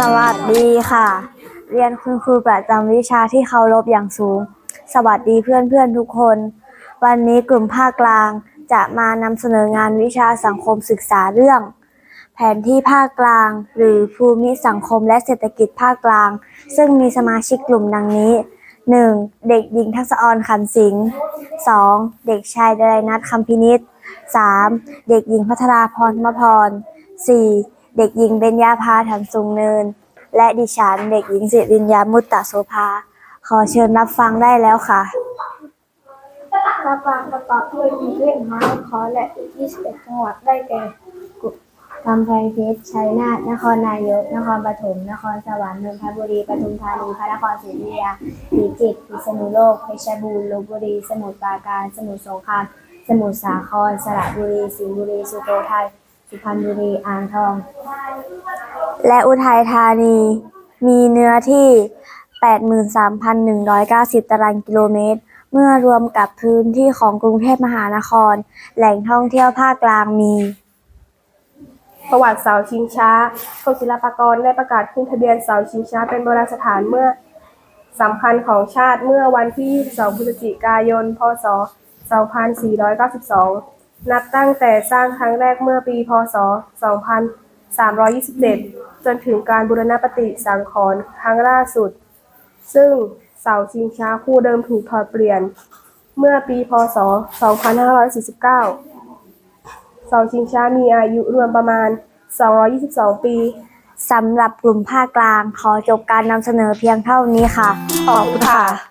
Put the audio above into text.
สวัสดีค่ะ เรียนคุณครูประจำวิชาที่เคารพอย่างสูง สวัสดีเพื่อนๆทุกคน วันนี้กลุ่มภาคกลางจะมานำเสนองานวิชาสังคมศึกษาเรื่อง แผนที่ภาคกลาง หรือภูมิสังคมและเศรษฐกิจภาคกลาง ซึ่งมีสมาชิกกลุ่มดังนี้ 1. เด็กหญิงทักษออนขันสิงห์ 2. เด็กชายดลัยนัทคำพินิษ 3. เด็กหญิงพัทราพรมพร 4. เด็กหญิงเบญญาภาถันสูงเนิน และดิฉันเด็กหญิงสิริญญามุตตะโสภา ขอเชิญรับฟังได้แล้วค่ะรับฟังประกอบด้วยกรุงเทพมหานครและอีก21จังหวัดได้แก่กำแพงเพชร ชัยนาท นครนายก นครปฐม นครสวรรค์นนทบุรี ปทุมธานี พระนครศรีอยุธยาพิจิตร พิษณุโลก เพชรบูรณ์ ลบบุรี สมุทรปราการ สมุทรสงคราม สมุทรสาคร สระบุรี สิงห์บุรี สุโขทัย สุพรรณบุรี อ่างทอง และอุทัยธานี มีเนื้อที่ 83,190 ตารางกิโลเมตร เมื่อรวมกับพื้นที่ของกรุงเทพมหานคร แหล่งท่องเที่ยวภาคกลางมี ประวัติเสาชิงช้ากรมศิลปากรได้ประกาศขึ้นทะเบียนเสาชิงช้าเป็นโบราณสถานเมื่อสำคัญของชาติเมื่อวันที่ 22 พฤศจิกายน พศ 2492 นับตั้งแต่สร้างครั้งแรกเมื่อปี พศ 327 จนถึงการบูรณปฏิสังขรณ์ครั้งล่าสุด ซึ่งเสาชิงช้าคู่เดิมถูกถอดเปลี่ยน เมื่อปีพศ 2549 เสาชิงช้ามีอายุรวมประมาณ 222 ปีสำหรับกลุ่มภาคกลาง ขอจบการนำเสนอเพียงเท่านี้ค่ะ ขอบคุณค่ะ